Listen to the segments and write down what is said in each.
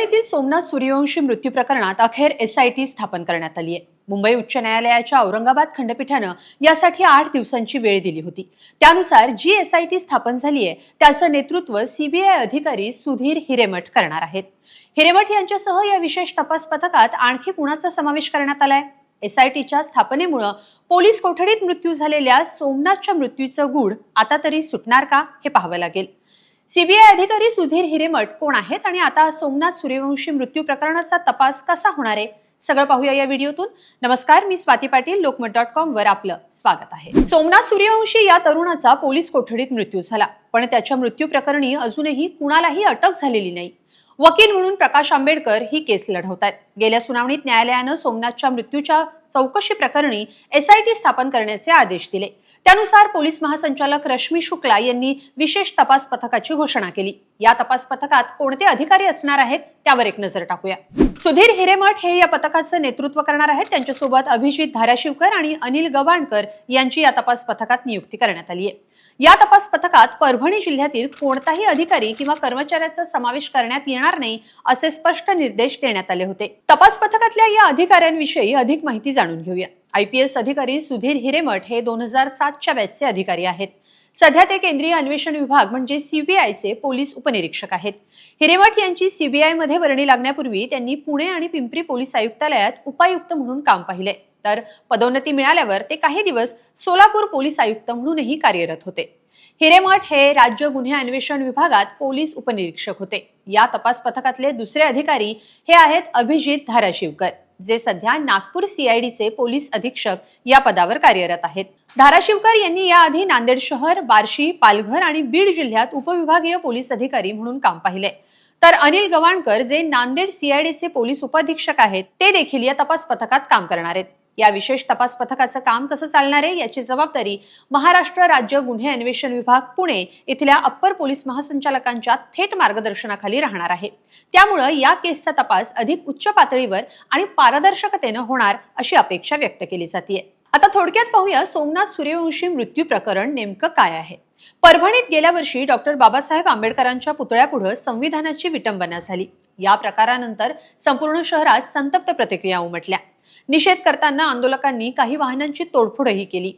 परभणीतील सोमनाथ सूर्यवंशी मृत्यू प्रकरणात अखेर एसआयटी स्थापन करण्यात आली आहे. मुंबई उच्च न्यायालयाच्या औरंगाबाद खंडपीठानं यासाठी आठ दिवसांची वेळ दिली होती. त्यानुसार जी एसआयटी स्थापन झाली आहे त्याचं नेतृत्व सीबीआय अधिकारी सुधीर हिरेमठ करणार आहेत. हिरेमठ यांच्यासह या विशेष तपास पथकात आणखी कुणाचा समावेश करण्यात आलाय? एसआयटीच्या स्थापनेमुळं पोलीस कोठडीत मृत्यू झालेल्या सोमनाथच्या मृत्यूचं गूढ आता तरी सुटणार का हे पाहावं लागेल. सीबीआय अधिकारी सुधीर हिरेमठ कोण आहेत आणि आता सोमनाथ सूर्यवंशी मृत्यू प्रकरणाचा तपास कसा होणार आहे? सगळं पाहूया या व्हिडिओतून. नमस्कार मी स्वाती पाटील लोकमत डॉट कॉम वर आपलं स्वागत आहे. सोमनाथ सूर्यवंशी या तरुणाचा पोलीस कोठडीत मृत्यू झाला पण त्याच्या मृत्यू प्रकरणी अजूनही कुणालाही अटक झालेली नाही. वकील म्हणून प्रकाश आंबेडकर ही केस लढवत आहेत गेल्या सुनावणीत न्यायालयानं सोमनाथच्या मृत्यूच्या चौकशी प्रकरणी एसआयटी स्थापन करण्याचे आदेश दिले. त्यानुसार पोलीस महासंचालक रश्मी शुक्ला यांनी विशेष तपास पथकाची घोषणा केली. या तपास पथकात कोणते अधिकारी असणार आहेत त्यावर एक नजर टाकूया. सुधीर हिरेमठ हे या पथकाचं नेतृत्व करणार आहेत. त्यांच्यासोबत अभिजित धाराशिवकर आणि अनिल गवाणकर यांची या तपास पथकात नियुक्ती करण्यात आली आहे. या तपास पथकात परभणी जिल्ह्यातील कोणताही अधिकारी किंवा कर्मचाऱ्याचा समावेश करण्यात येणार नाही असे स्पष्ट निर्देश देण्यात आले होते. तपास पथकातल्या या अधिकाऱ्यांविषयी अधिक माहिती जाणून घेऊया. आयपीएस अधिकारी सुधीर हिरेमठ हे दोन हजार सातच्या बॅचचे अधिकारी आहेत. सध्या ते केंद्रीय अन्वेषण विभाग म्हणजे सीबीआयचे पोलीस उपनिरीक्षक आहेत. हिरेमठ यांची सीबीआयमध्ये वर्णी लागण्यापूर्वी त्यांनी पुणे आणि पिंपरी पोलीस आयुक्तालयात उपायुक्त म्हणून काम पाहिले. तर पदोन्नती मिळाल्यावर ते काही दिवस सोलापूर पोलीस आयुक्त म्हणूनही कार्यरत होते. हिरेमठ हे राज्य गुन्हे अन्वेषण विभागात पोलीस उपनिरीक्षक होते. या तपास पथकातले दुसरे अधिकारी हे आहेत अभिजित धाराशिवकर. जे सध्या नागपूर सीआयडीचे पोलीस अधीक्षक या पदावर कार्यरत आहेत. धाराशिवकर यांनी याआधी नांदेड शहर बार्शी पालघर आणि बीड जिल्ह्यात उपविभागीय पोलीस अधिकारी म्हणून काम पाहिले. तर अनिल गवाणकर जे नांदेड सीआयडीचे पोलीस उपाधीक्षक आहेत ते देखील या तपास पथकात काम करणार आहेत. या विशेष तपास पथकाचं काम कसं चालणार आहे याची जबाबदारी महाराष्ट्र राज्य गुन्हे अन्वेषण विभाग पुणे इथल्या अप्पर पोलीस महासंचालकांच्या थेट मार्गदर्शनाखाली राहणार आहे. त्यामुळं या केसचा तपास अधिक उच्च पातळीवर आणि पारदर्शकतेनं होणार अशी अपेक्षा व्यक्त केली जाते आता थोडक्यात पाहूया सोमनाथ सूर्यवंशी मृत्यू प्रकरण नेमकं काय आहे. परभणीत गेल्या वर्षी डॉक्टर बाबासाहेब आंबेडकरांच्या पुतळ्यापुढे संविधानाची विटंबना झाली. या प्रकारानंतर संपूर्ण शहरात संतप्त प्रतिक्रिया उमटल्या. निषेध करताना आंदोलकांनी काही वाहनांची तोडफोडही केली.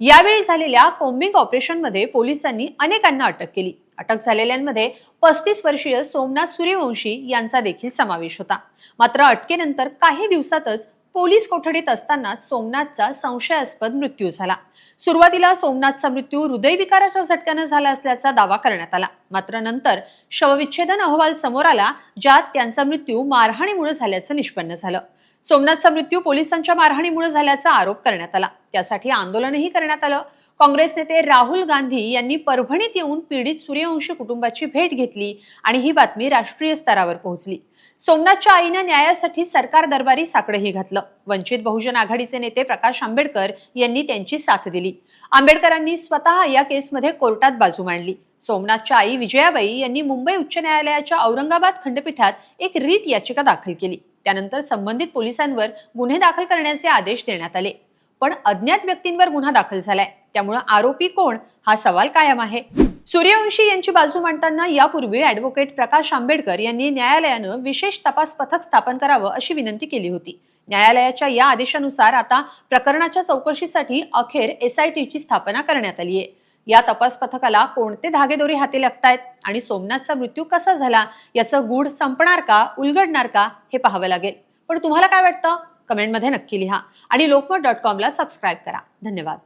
यावेळी झालेल्या कोम्बिंग ऑपरेशनमध्ये पोलिसांनी अनेकांना अटक केली. अटक झालेल्यांमध्ये पस्तीस वर्षीय सोमनाथ सूर्यवंशी यांचा देखील समावेश होता. मात्र अटकेनंतर काही दिवसातच पोलीस कोठडीत असतानाच सोमनाथचा संशयास्पद मृत्यू झाला. सुरुवातीला सोमनाथचा मृत्यू हृदयविकाराच्या झटक्यानं झाला असल्याचा दावा करण्यात आला. मात्र नंतर शवविच्छेदन अहवाल समोर आला ज्यात त्यांचा मृत्यू मारहाणीमुळे झाल्याचं निष्पन्न झालं. सोमनाथचा मृत्यू पोलिसांच्या मारहाणीमुळे झाल्याचा आरोप करण्यात आला. त्यासाठी आंदोलनही करण्यात आलं. काँग्रेस नेते राहुल गांधी यांनी परभणीत येऊन पीडित सूर्यवंशी कुटुंबाची भेट घेतली आणि ही बातमी राष्ट्रीय स्तरावर पोहोचली. सोमनाथच्या आईनं न्यायासाठी सरकार दरबारी साकडंही घातलं. वंचित बहुजन आघाडीचे नेते प्रकाश आंबेडकर यांनी त्यांची साथ दिली. आंबेडकरांनी स्वतः या केसमध्ये कोर्टात बाजू मांडली. सोमनाथच्या आई विजयाबाई यांनी मुंबई उच्च न्यायालयाच्या औरंगाबाद खंडपीठात एक रीट याचिका दाखल केली. त्यानंतर संबंधित पोलिसांवर गुन्हे दाखल करण्याचे आदेश देण्यात आले. पण अज्ञात व्यक्तींवर गुन्हा दाखल झालाय. त्यामुळे आरोपी कोण हा सवाल कायम आहे. सूर्यवंशी यांची बाजू मांडताना यापूर्वी ऍडव्होकेट प्रकाश आंबेडकर यांनी न्यायालयानं विशेष तपास पथक स्थापन करावं अशी विनंती केली होती. न्यायालयाच्या या आदेशानुसार आता प्रकरणाच्या चौकशीसाठी अखेर एसआयटीची स्थापना करण्यात आली आहे. या तपास पथकाला कोणते धागेदोरे हाती लागतायत आणि सोमनाथचा मृत्यू कसा झाला याचं गूढ संपणार का उलगडणार का हे पाहावं लागेल. पण तुम्हाला काय वाटतं? कमेंटमध्ये नक्की लिहा आणि लोकमत डॉट कॉमला सबस्क्राईब करा. धन्यवाद.